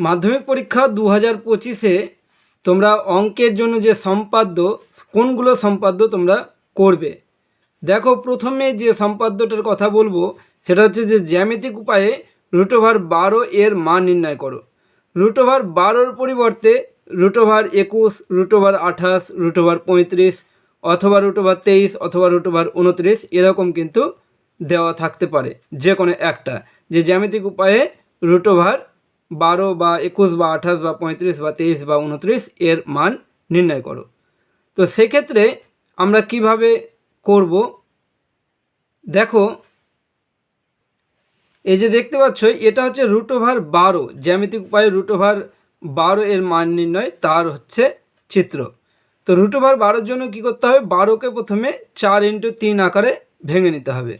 মাধ্যমিক পরীক্ষা দু হাজার পঁচিশে তোমরা অঙ্কের জন্য যে সম্পাদ্য, কোনগুলো সম্পাদ্য তোমরা করবে? দেখো, প্রথমে যে সম্পাদ্যটার কথা বলব, সেটা হচ্ছে যে জ্যামিতিক উপায়ে রুট ওভার বারো এর মান নির্ণয় করো। রুট ওভার বারোর পরিবর্তে রুট ওভার একুশ রুট ওভার আঠাশ রুট ওভার পঁয়ত্রিশ, অথবা রুট ওভার তেইশ, অথবা রুট ওভার উনত্রিশ, এরকম কিন্তু দেওয়া থাকতে পারে যে কোনো একটা। যে জ্যামিতিক উপায়ে রুট ওভার বারো বা একুশ বা আঠাশ বা পঁয়ত্রিশ বা তেইশ বা উনত্রিশ এর মান নির্ণয় করো। তো সেক্ষেত্রে আমরা কীভাবে করব? দেখো, এই যে দেখতে পাচ্ছ, এটা হচ্ছে রুট ওভার বারো, জ্যামিতিক উপায়ে রুট ওভার বারো এর মান নির্ণয়, তার হচ্ছে চিত্র। তো রুট ওভার বারোর জন্য কী করতে হবে? বারোকে প্রথমে চার ইন্টু তিন আকারে ভেঙে নিতে হবে।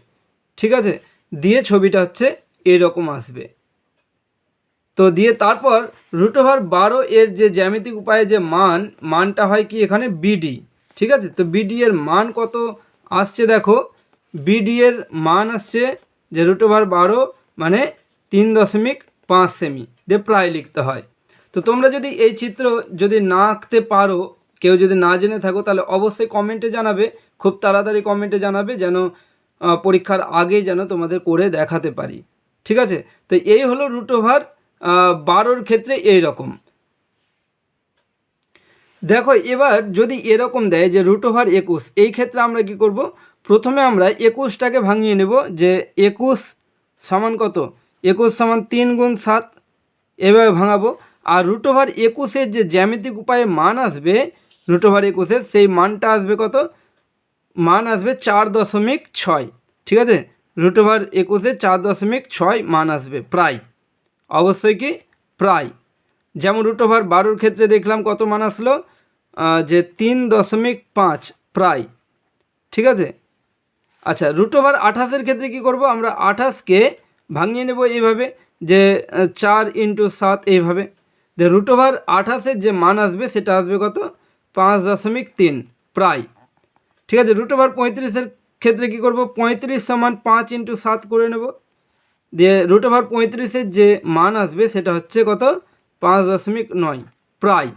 ঠিক আছে? দিয়ে ছবিটা হচ্ছে এরকম আসবে। তো দিয়ে তারপর রুট ওভার বারো এর যে জ্যামিতিক উপায়ে যে মান, মানটা হয় কি এখানে বিডি ঠিক আছে? তো বিডি এর মান কত আসছে দেখো? বিডি এর মান আসছে যে রুট ওভার বারো মানে তিন দশমিক পাঁচ সেমি দিয়ে প্রায় লিখতে হয়। তো তোমরা যদি এই চিত্র যদি না আঁকতে পারো, কেউ যদি না জেনে থাকো, তাহলে অবশ্যই কমেন্টে জানাবে, খুব তাড়াতাড়ি কমেন্টে জানাবে, যেন পরীক্ষার আগে যেন তোমাদের করে দেখাতে পারি, ঠিক আছে? তো এই হলো রুট ওভার বারোর ক্ষেত্রে এই রকম দেখো, এবার যদি এরকম দেয় যে রুট ওভার একুশ, এই ক্ষেত্রে আমরা কি করব? প্রথমে আমরা একুশটাকে ভাঙিয়ে নেব যে একুশ সমান কত? একুশ সমান তিন গুণ সাত, এভাবে ভাঙাবো। আর রুট ওভার একুশের যে জ্যামিতিক উপায়ে মান আসবে রুট ওভার একুশের, সেই মানটা আসবে কত? মান আসবে চার দশমিক ছয়, ঠিক আছে? রুট ওভার একুশে চার দশমিক ছয় মান আসবে, প্রায়। অবশ্যই কি? প্রায়। যেমন রুট ওভার বারোর ক্ষেত্রে দেখলাম কত মান আসলো? যে তিন দশমিক পাঁচ, প্রায়। ঠিক আছে? আচ্ছা রুট ওভার আঠাশের ক্ষেত্রে কি করব? আমরা আঠাশকে ভাঙিয়ে নেব এইভাবে, যে চার ইন্টু সাত এইভাবে। যে রুট ওভার আঠাশের যে মান আসবে, সেটা আসবে কত? পাঁচ দশমিক তিন, প্রায়। ঠিক আছে? রুট ওভার পঁয়ত্রিশের ক্ষেত্রে কি করব? পঁয়ত্রিশ সমান পাঁচ ইন্টু সাত করে নেব। দিয়ে রুট ওভার পঁয়ত্রিশের যে মান আসবে সেটা হচ্ছে কত? পাঁচ দশমিক নয়। প্রায়।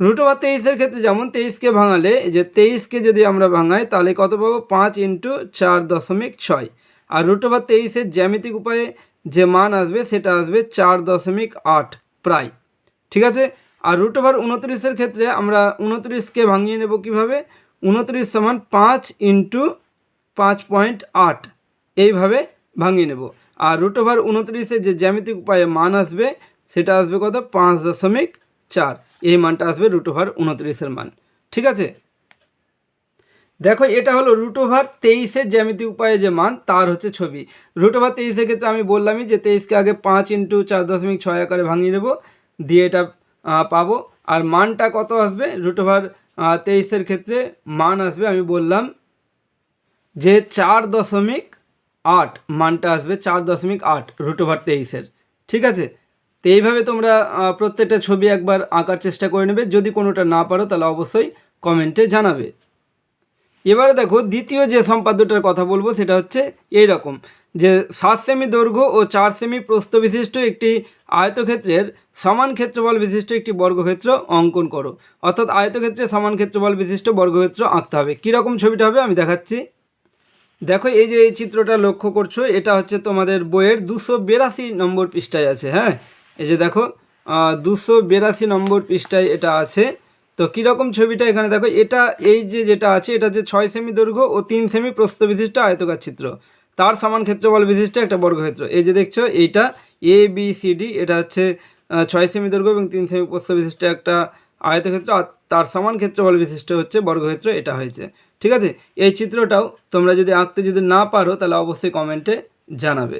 রুট ওভার তেইশের ক্ষেত্রে যেমন তেইশকে ভাঙালে যে তেইশকে যদি আমরা ভাঙাই, তাহলে কত পাবো? পাঁচ ইন্টু চার দশমিক ছয়। আর রুট ওভার তেইশের জ্যামিতিক উপায়ে যে মান আসবে, সেটা আসবে চার দশমিক আট। প্রায়। ঠিক আছে? আর রুট ওভার উনত্রিশের ক্ষেত্রে আমরা উনত্রিশকে ভাঙিয়ে নেব কীভাবে? উনত্রিশ সমান পাঁচ ইন্টু পাঁচ পয়েন্ট আট। এইভাবে ভাঙিয়ে নেব। আর রুট ওভার উনত্রিশের যে জ্যামিতিক উপায়ে মান আসবে, সেটা আসবে কত? পাঁচ দশমিক চার। এই মানটা আসবে রুট ওভার উনত্রিশের মান। ঠিক আছে? দেখো, এটা হলো রুট ওভার তেইশের জ্যামিতিক উপায়ে যে মান, তার হচ্ছে ছবি। রুট ওভার তেইশের ক্ষেত্রে আমি বললামই যে তেইশকে আগে পাঁচ ইন্টু চার দশমিক ছয় আকারে ভাঙিয়ে নেব দিয়ে এটা পাবো। আর মানটা কত আসবে? রুট ওভার তেইশের ক্ষেত্রে মান আসবে, আমি বললাম যে চার দশমিক আট, মানটা আসবে চার দশমিক আট রুট ওভার তেইশের ঠিক আছে? তো এইভাবে তোমরা প্রত্যেকটা ছবি একবার আঁকার চেষ্টা করে নেবে। যদি কোনোটা না পারো, তাহলে অবশ্যই কমেন্টে জানাবে। এবারে দেখো, দ্বিতীয় যে সম্পাদ্যটার কথা বলব, সেটা হচ্ছে এই রকম যে সাত সেমি দৈর্ঘ্য ও চার সেমি প্রস্থ বিশিষ্ট একটি আয়তক্ষেত্রের সমান ক্ষেত্রফল বিশিষ্ট একটি বর্গক্ষেত্র অঙ্কন করো। অর্থাৎ আয়তক্ষেত্রে সমান ক্ষেত্রফল বিশিষ্ট বর্গক্ষেত্র আঁকতে হবে। কীরকম ছবিটা হবে আমি দেখাচ্ছি। দেখো, এই যে এই চিত্রটা লক্ষ্য করছ, এটা হচ্ছে তোমাদের বইয়ের দুশো বিরাশি নম্বর পৃষ্ঠায় আছে হ্যাঁ? এই যে দেখো দুশো বিরাশি নম্বর পৃষ্ঠায় এটা আছে। তো কীরকম ছবিটা এখানে দেখো, এটা এই যে যেটা আছে, এটা হচ্ছে ছয় সেমি দৈর্ঘ্য ও তিন সেমি প্রস্থ বিশিষ্ট আয়তকার চিত্র। তার সমান ক্ষেত্রফল বিশিষ্ট একটা বর্গক্ষেত্র। এই যে দেখছ, এইটা এ বি সি ডি এটা হচ্ছে ছয় সেমি দৈর্ঘ্য এবং তিন সেমি প্রস্থ বিশিষ্ট একটা আয়তক্ষেত্র আর তার সমান ক্ষেত্রফল বিশিষ্ট হচ্ছে বর্গক্ষেত্র, এটা হয়েছে। ঠিক আছে? এই চিত্রটাও তোমরা যদি আঁকতে যদি না পারো, তাহলে অবশ্যই কমেন্টে জানাবে।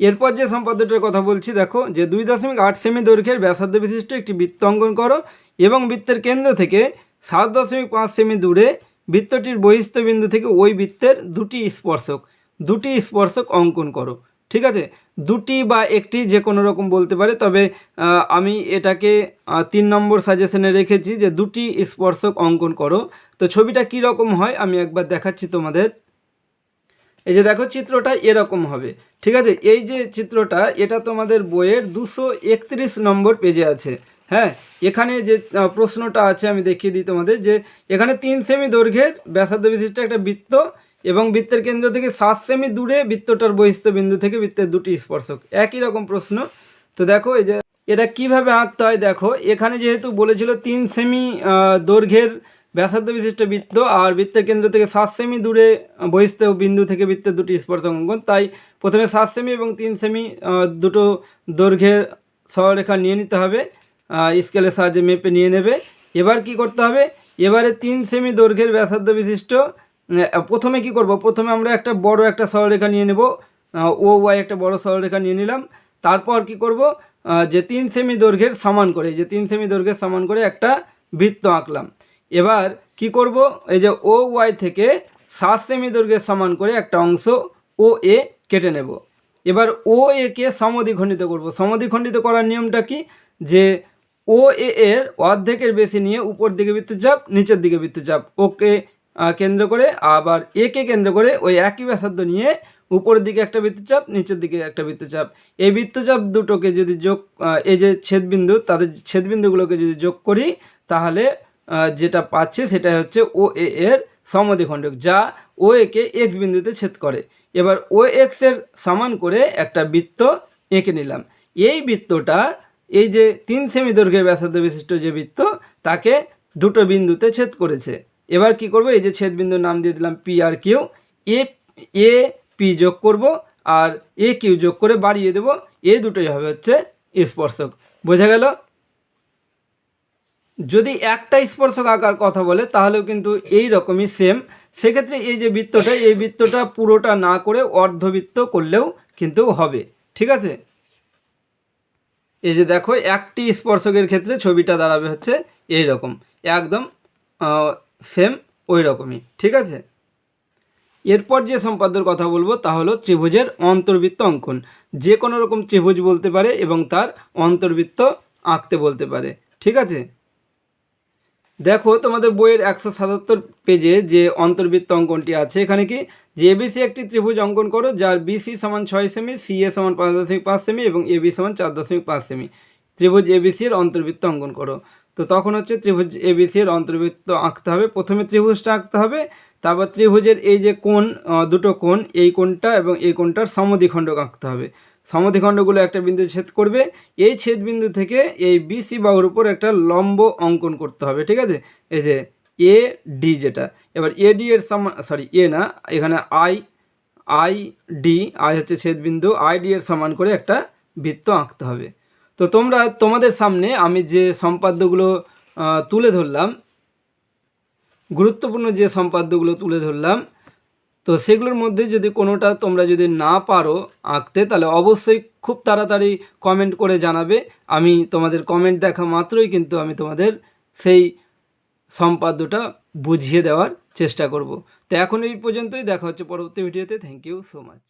এরপর যে সম্পাদ্যটার কথা বলছি, দেখো যে দুই দশমিক আট সেমি দৈর্ঘ্যের ব্যাসার্ধ বিশিষ্ট একটি বৃত্ত অঙ্কন করো এবং বৃত্তের কেন্দ্র থেকে সাত দশমিক পাঁচ সেমি দূরে বৃত্তটির বহিস্থ বিন্দু থেকে ওই বৃত্তের দুটি স্পর্শক দুটি স্পর্শক অঙ্কন করো। ঠিক আছে? দুটি বা একটি যে কোনো রকম বলতে পারে, তবে আমি এটাকে তিন নম্বর সাজেশনে রেখেছি যে দুটি স্পর্শক অঙ্কন করো। তো ছবিটা কী রকম হয় আমি একবার দেখাচ্ছি তোমাদের। এই যে দেখো, চিত্রটা এরকম হবে। ঠিক আছে? এই যে চিত্রটা, এটা তোমাদের বইয়ের দুশো একত্রিশ নম্বর পেজে আছে। হ্যাঁ? এখানে যে প্রশ্নটা আছে, আমি দেখিয়ে দিই তোমাদের যে, এখানে তিন সেমি দৈর্ঘ্যের ব্যাসার্ধ বিশিষ্ট একটা বৃত্ত এবং বৃত্তের কেন্দ্র থেকে সাত সেমি দূরে বৃত্তটার বহিস্থ বিন্দু থেকে বৃত্তের দুটি স্পর্শক। একই রকম প্রশ্ন। তো দেখো, এই যে এটা কীভাবে আঁকতে হয় দেখো, এখানে যেহেতু বলেছিল তিন সেমি দৈর্ঘ্যের ব্যাসার্ধ বিশিষ্ট বৃত্ত আর বৃত্তের কেন্দ্র থেকে সাত সেমি দূরে বহিস্থ বিন্দু থেকে বৃত্তের দুটি স্পর্শক অঙ্কন, তাই প্রথমে সাত সেমি এবং তিন সেমি দুটো দৈর্ঘ্যের সরলরেখা নিয়ে নিতে হবে স্কেলের সাহায্যে মেপে নিয়ে নেবে। এবার কি করতে হবে? এবারে তিন সেমি দৈর্ঘ্যের ব্যাসার্ধ বিশিষ্ট প্রথমে কি করব? প্রথমে আমরা একটা বড় একটা সরলরেখা নিয়ে নেব। ও ওয়াই একটা বড় সরলরেখা নিয়ে নিলাম। তারপর কি করব? যে তিন সেমি দৈর্ঘ্যের সমান করে, যে তিন সেমি দৈর্ঘ্যের সমান করে একটা বৃত্ত আঁকলাম। এবার কি করব? এই যে ও ওয়াই থেকে সাত সেমি দৈর্ঘ্যের সমান করে একটা অংশ ও এ কেটে নেব। এবার ও একে সমদ্বিখণ্ডিত করব। সমদ্বিখণ্ডিত করার নিয়মটা কি? যে ও এ এর অর্ধেকের বেশি নিয়ে উপর দিকে বৃত্তচাপ, নিচের দিকে বৃত্তচাপ। ওকে কেন্দ্র করে, আবার একে কেন্দ্র করে ওই একই ব্যাসার্ধ নিয়ে উপরের দিকে একটা বৃত্তচাপ, নিচের দিকে একটা বৃত্তচাপ। এই বৃত্তচাপ দুটোকে যদি যোগ এই যে ছেদবিন্দু, তাদের ছেদবিন্দুগুলোকে যদি যোগ করি, তাহলে যেটা পাচ্ছে সেটা হচ্ছে ও এ এর সমদ্বিখণ্ডক, যা ও একে এক্স বিন্দুতে ছেদ করে। এবার ও এক্সের সমান করে একটা বৃত্ত এঁকে নিলাম। এই বৃত্তটা, এই যে তিন সেমি দৈর্ঘ্যের ব্যাসার্ধ বিশিষ্ট যে বৃত্ত, তাকে দুটো বিন্দুতে ছেদ করেছে। এবার কি করব? এই যে ছেদ বিন্দুর নাম দিয়ে দিলাম P R Q A A P যোগ করব আর এ কিউ যোগ করে বাড়িয়ে দেব। এ দুটোই হবে হচ্ছে স্পর্শক। বোঝা গেল? যদি একটা স্পর্শক আঁকার কথা বলে, তাহলেও কিন্তু এই রকমই সেম সেক্ষেত্রে এই যে বৃত্তটা, এই বৃত্তটা পুরোটা না করে অর্ধবৃত্ত করলেও কিন্তু হবে। ঠিক আছে? এই যে দেখো, একটি স্পর্শকের ক্ষেত্রে ছবিটা দাঁড়াবে হচ্ছে এই রকম একদম সেম ওই রকমই ঠিক আছে? এরপর যে সম্পাদ্যর কথা বলব তা হলো ত্রিভুজের অন্তর্বৃত্ত অঙ্কন। যে কোনো রকম ত্রিভুজ বলতে পারে এবং তার অন্তর্বৃত্ত আঁকতে বলতে পারে, ঠিক আছে? দেখো তোমাদের বইয়ের একশো সাতাত্তর পেজে যে অন্তর্বৃত্ত অঙ্কনটি আছে, এখানে কি? যে এবিসি একটি ত্রিভুজ অঙ্কন করো, যার বিসি সমান ছয় সেমি সি এ সমান পাঁচ দশমিক পাঁচ সেমি এবং এবি সমান চার দশমিক পাঁচ সেমি। ত্রিভুজ এবিসি এর অন্তর্বৃত্ত অঙ্কন করো। তো তখন হচ্ছে ত্রিভুজ এবিসি এর অন্তর্বৃত্ত আঁকতে হবে। প্রথমে ত্রিভুজটা আঁকতে হবে তারপর ত্রিভুজের এই যে আহ, দুটো কোণ এই কোণটা এবং এই কোণটার সমদ্বিখণ্ডক আঁকতে হবে। সমদ্বিখণ্ডগুলো একটা বিন্দু ছেদ করবে এই ছেদ বিন্দু থেকে এই বিসি বাহুর উপর একটা লম্ব অঙ্কন করতে হবে ঠিক আছে? এই যে এ ডি যেটা এবার এ ডি এর সমান সরি এ না এখানে আই আই ডি আই হচ্ছে ছেদবিন্দু আই ডি এর সমান করে একটা বৃত্ত আঁকতে হবে। তো তোমরা, তোমাদের সামনে আমি যে সম্পাদ্যগুলো তুলে ধরলাম, গুরুত্বপূর্ণ যে সম্পাদ্যগুলো তুলে ধরলাম, তো সেগুলোর মধ্যে যদি কোনোটা তোমরা যদি না পারো আঁকতে, তাহলে অবশ্যই খুব তাড়াতাড়ি কমেন্ট করে জানাবে। আমি তোমাদের কমেন্ট দেখা মাত্রই কিন্তু আমি তোমাদের সেই সম্পাদ্যটা বুঝিয়ে দেওয়ার চেষ্টা করব। তো এখন এই পর্যন্তই, দেখা হচ্ছে পরবর্তী ভিডিওতে থ্যাংক ইউ সো মাচ